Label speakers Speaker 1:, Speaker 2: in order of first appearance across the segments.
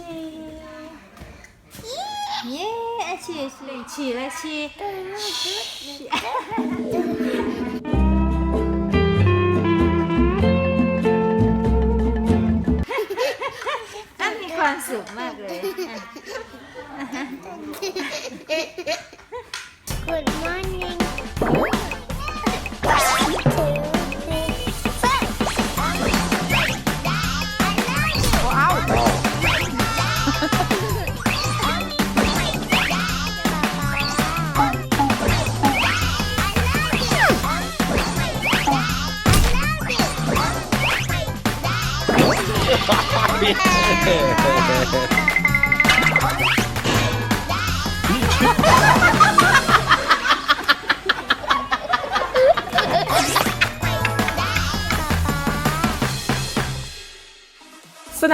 Speaker 1: ฉี่เย้อะฉี่ฉี่ฉี่เลยฉี่อะมีความสุขมากเลยอะ
Speaker 2: สน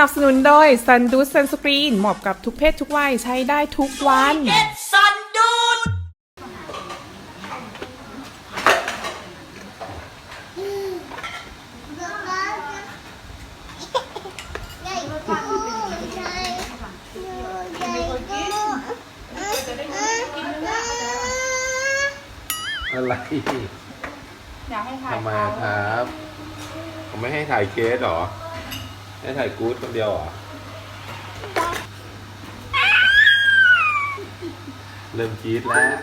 Speaker 2: ับสนุนโดย Sun d u s Sunscreen เหมาะกับทุกเพศทุกวัยใช้ได้ทุกวัน
Speaker 3: อะไร
Speaker 1: อยากให้ถ่าย
Speaker 3: ทำไมอะครับเขาไม่ให้ถ่ายเคสเหรอ ให้ถ่ายกู๊ดคนเดียวเหรอ เริ่มจี๊ดแล้ว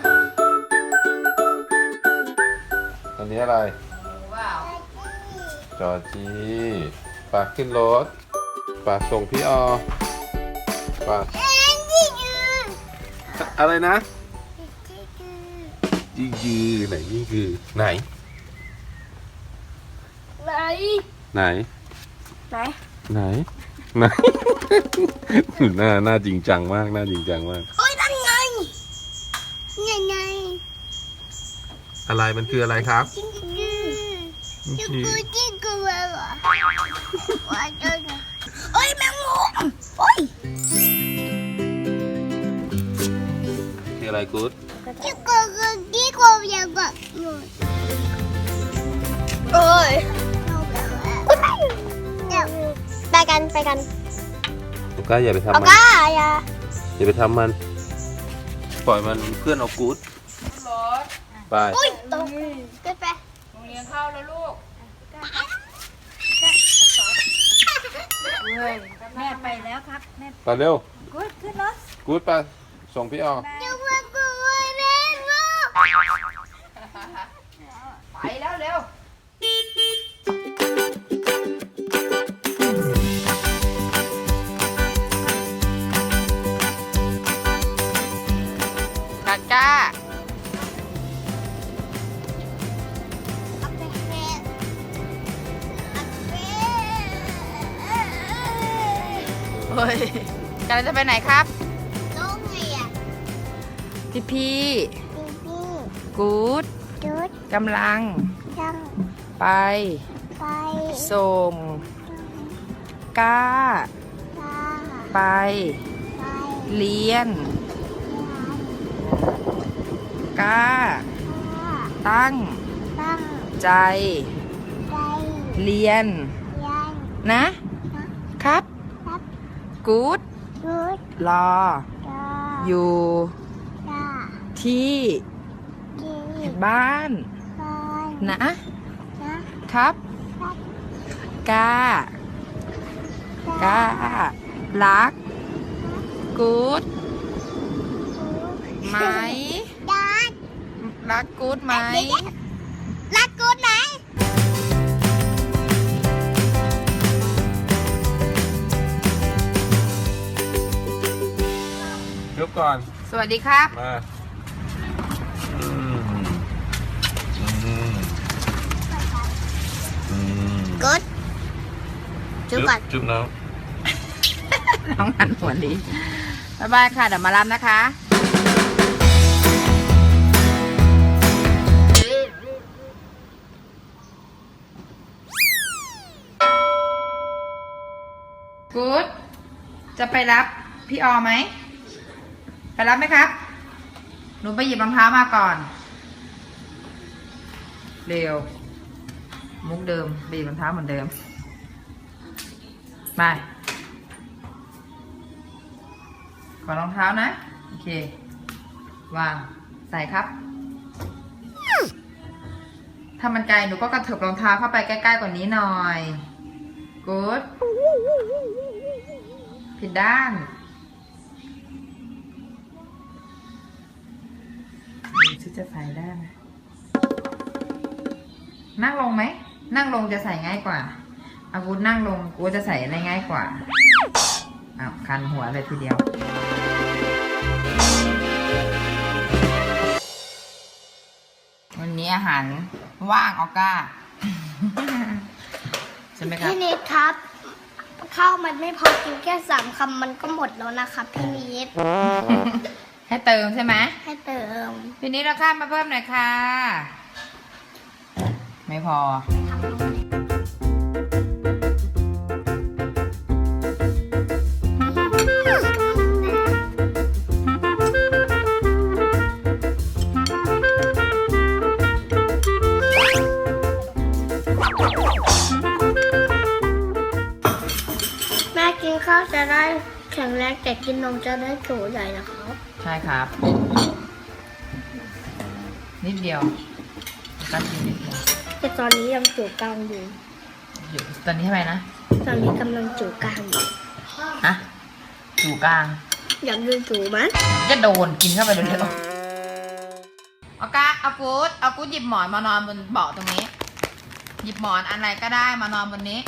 Speaker 3: ตอนนี้อะไร
Speaker 1: ว้าว
Speaker 3: จอจีปากขึ้นรถปากส่งพี่ออปากอะไรนะ ยี่ยือไหนยี่ยือไหน
Speaker 4: ไหน
Speaker 3: ไหน
Speaker 1: ไหน
Speaker 3: ไหน ไหน หน้าหน้าจริงจังมากหน้าจริงจังมาก
Speaker 4: โอ้ยนั่นไงยังไง
Speaker 3: อะไรมันคืออะไรครับ
Speaker 4: จิ้งกือจิ้งกือจิ้งกือเหรอว่าจะโอ้ยแมงมุมโอ้ย
Speaker 3: คืออะไรกู๊ด
Speaker 4: คือจิ้งกือยังแบบอยู่โอ้ย ไปกันไปกัน
Speaker 3: โอก้าอย่าไปทำ
Speaker 4: เอา
Speaker 3: มัน
Speaker 4: ก้าอย่า
Speaker 3: อย่าไปทำมัน ปล่อยมันเพื่อนเอากู๊ด
Speaker 1: รถ
Speaker 3: ไป
Speaker 4: อุ้ยตกไปไป
Speaker 1: โรงเรียนเข้าแล้วลูกเฮ้ยแม่ไปแล้วครับ แม่
Speaker 3: ไปเร็ว
Speaker 1: กดขึ้นรถ
Speaker 3: กู๊ดไปส่งพี่ออ
Speaker 4: จะมากูเล่นลูก
Speaker 1: ไปแล้วเร็วกาก้าเฮ้ยกำลังจะไปไหนครับ
Speaker 4: น้องเรียน
Speaker 1: พี่พี่
Speaker 4: พี่พี่
Speaker 1: กู๊ด
Speaker 4: จุด
Speaker 1: กำลัง
Speaker 4: จัง
Speaker 1: ไป
Speaker 4: ไป
Speaker 1: ส่งก้า
Speaker 4: ตา
Speaker 1: ไป
Speaker 4: ไป
Speaker 1: เรียน ก้าตั้ง
Speaker 4: ตั้ง
Speaker 1: ใจ
Speaker 4: ใจ
Speaker 1: เรียน
Speaker 4: ยัน
Speaker 1: นะ ครับ
Speaker 4: ครับ
Speaker 1: กู๊ด
Speaker 4: จุด
Speaker 1: รอ
Speaker 4: ตา
Speaker 1: อยู่
Speaker 4: ตา
Speaker 1: ที่
Speaker 4: จี
Speaker 1: บ้าน
Speaker 4: ไป
Speaker 1: นะ
Speaker 4: นะครับครับ
Speaker 1: กล้ากล้ารัก กู๊ดไหม
Speaker 4: ดัด
Speaker 1: รักกู๊ดไหม
Speaker 4: รักกูไหน
Speaker 3: ยกก่อน
Speaker 1: สวัสดีครับ
Speaker 3: มา ม
Speaker 4: กูจุดก่อน
Speaker 3: จุ๊บน้อง
Speaker 1: น้องหันหัวดีบ๊ายบายค่ะ เดี๋ยวมารับนะคะ กู๊ดจะไปรับพี่ออไหม ไปรับไหมครับ หนูไปหยิบรองเท้ามาก่อน เร็ว มุกเดิมไปหยิบรองเท้าเหมือนเดิมไปก่อรองเท้านะ โอเค วาง ใส่ครับ ถ้ามันไกลหนูก็กระเถิบรองเท้าเข้าไปใกล้ๆกว่านี้หน่อย กูดผิดด้านดูซิจะใส่ได้ไหมนั่งลงไหม นั่งลงจะใส่ง่ายกว่า อาวุธนั่งลงกูจะใส่ได้ง่ายกว่าอ้าวคันหัวเลยทีเดียว วันนี้อาหารว่างออก้าใช่ไหมครับ
Speaker 4: พี่นิดครับข้าวมันไม่พอกินแค่สามคำมันก็หมดแล้วนะครับพี่นิด
Speaker 1: ให้เติมใช่ไหม
Speaker 4: ให้เติม
Speaker 1: พี่นิดเราข้ามมาเพิ่มหน่อยค่ะ ไม่พอ
Speaker 4: แม่กินข้าวจะได้แข็งแรงแต่กินนมจะได้โถใหญ่นะครับ
Speaker 1: ใช่ครับ นิดเดียวก็กินนิดเดียว
Speaker 4: แต่ตอนนี้ยังจูกลางอยู่
Speaker 1: อยู่ตอนนี้ทำไมนะ
Speaker 4: ตอนนี้กำลังจูกลางอยู่
Speaker 1: ฮะอยู่กลาง
Speaker 4: อยากดูจูไหม
Speaker 1: จะโดนกินเข้าไปเร็วๆเอากาเอากูดเอากูดหยิบหมอนมานอนบนเบาะตรงนี้ หยิบหมอนอันไหนก็ได้มานอนบนนี้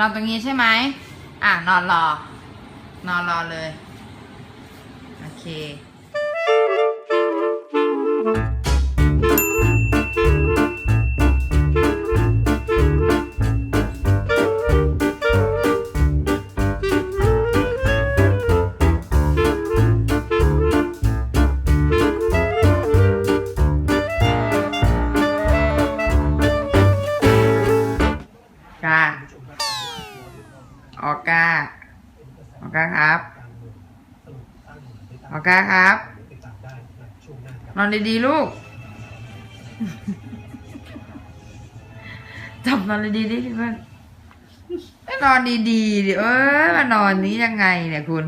Speaker 1: นอนตรงนี้ใช่ไหมอะนอนรอ นอนรอเลย โอเค กาออกาออกาครับออกกาครับ นอนดีๆลูก จับนอนดีๆดิพี่เพื่อนไม่นอนดีๆดิเอ้ยมานอนนี้ยังไงเนี่ยคุณ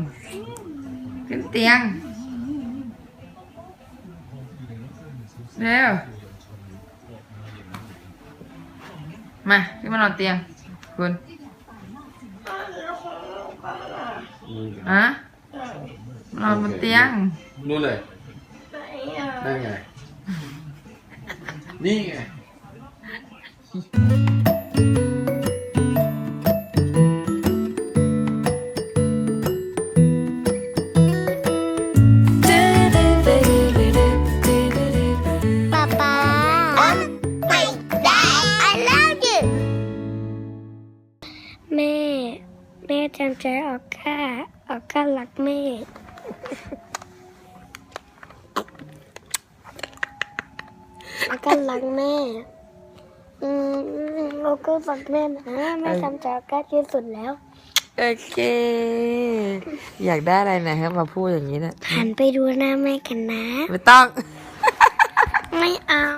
Speaker 1: ขึ้นเตียงเร็วมาขึ้นมานอนเตียง คุณอะมานอนบนเตียง
Speaker 3: นู่นเลย นั่นไง นี่ไง
Speaker 4: ป๊าป๊าไม่ได้ I love you แม่ แม่จำใจออกก้าออกก้ารักแม่ ออกก้ารักแม่ อืมออกก้ารักแม่นะแม่จำใจออกก้าที่สุดแล้ว
Speaker 1: โอเค อยากได้อะไรนะครับมาพูดอย่างนี้นะ
Speaker 4: หันไปดูหน้าแม่กันนะ
Speaker 1: ไม่ต้อง
Speaker 4: ไม่เอา